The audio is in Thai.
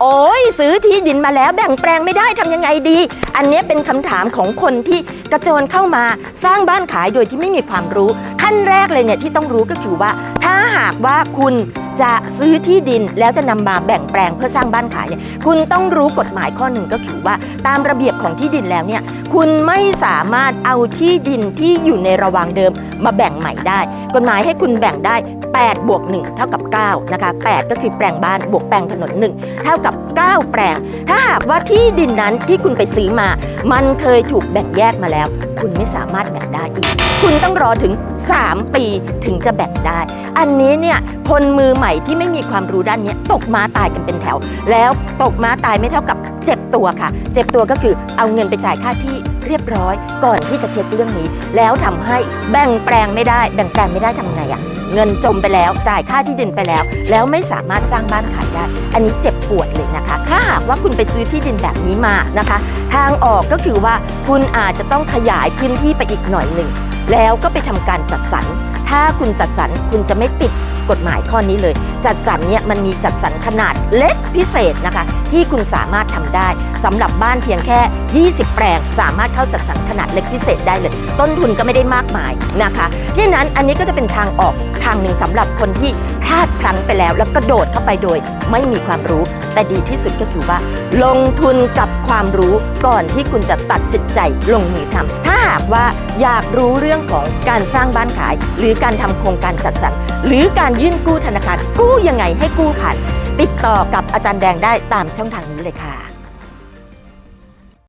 โอ้ยซื้อที่ดินมาแล้วแบ่งแปลงไม่ได้ทำยังไงดี อันนี้เป็นคำถามของคนที่กระโจนเข้ามาสร้างบ้านขายโดยที่ไม่มีความรู้ ขั้นแรกเลยเนี่ยที่ต้องรู้ก็คือว่า ถ้าหากว่าคุณ จะซื้อที่ดินแล้วจะนำมาแบ่งแปลงเพื่อสร้างบ้านขายเนี่ยคุณต้องรู้กฎหมายข้อหนึ่งก็คือว่าตามระเบียบของที่ดินแล้วเนี่ยคุณไม่สามารถเอาที่ดินที่อยู่ในระหวางเดิมมาแบ่งใหม่ได้ กฎหมายให้คุณแบ่งได้8บวก1เท่ากับ9นะคะ8ก็คือแปลงบ้านบวกแปลงถนน1เท่ากับ 9 แปลง ถ้าหากว่าที่ดินนั้นที่คุณไปซื้อมา มันเคยถูกแบ่งแยกมาแล้ว คุณไม่สามารถแบ่งได้อีก คุณต้องรอถึง 3 ปีถึงจะแบ่งได้ อันนี้เนี่ยคนมือใหม่ที่ไม่มีความรู้ด้านนี้ตกม้าตายกันเป็นแถว แล้วตกม้าตายไม่เท่ากับเจ็บตัวค่ะ เจ็บตัวก็คือเอาเงินไปจ่ายค่าที่เรียบร้อย ก่อนที่จะเช็คเรื่องนี้ แล้วทำให้แบ่งแปลงไม่ได้ แบ่งแปลงไม่ได้ทำไงอะ เงินจมไปแล้วจ่ายค่าที่ดินไปแล้ว แล้วไม่สามารถสร้างบ้านขายได้ อันนี้เจ็บปวดเลยนะคะ ถ้าหากว่าคุณไปซื้อที่ดินแบบนี้มานะคะ ทางออกก็คือว่าคุณอาจจะต้องขยายพื้นที่ไปอีกหน่อยหนึ่งแล้วก็ไปทำการจัดสรรถ้าคุณจัดสรรคุณจะไม่ติด กฎหมายข้อนี้เลย จัดสรรเนี่ยมันมีจัดสรรขนาดเล็กพิเศษนะคะ ที่คุณสามารถทำได้สำหรับบ้านเพียงแค่ 20 แปลง สามารถเข้าจัดสรรขนาดเล็กพิเศษได้เลย ต้นทุนก็ไม่ได้มากมายนะคะดังนั้นอันนี้ก็จะเป็นทางออกทางหนึ่งสำหรับคนที่พลาดพลั้งไปแล้ว แล้วก็โดดเข้าไปโดย ไม่มีความรู้ แต่ดีที่สุดก็คือว่า ลงทุนกับความรู้ก่อนที่คุณจะตัดสินใจลงมือทำ ว่าอยากรู้เรื่องของการสร้างบ้านขาย หรือการทำโครงการจัดสรรหรือการยื่นกู้ธนาคารกู้ยังไงให้กู้ผ่านติดต่อกับอาจารย์แดงได้ตามช่องทางนี้เลยค่ะ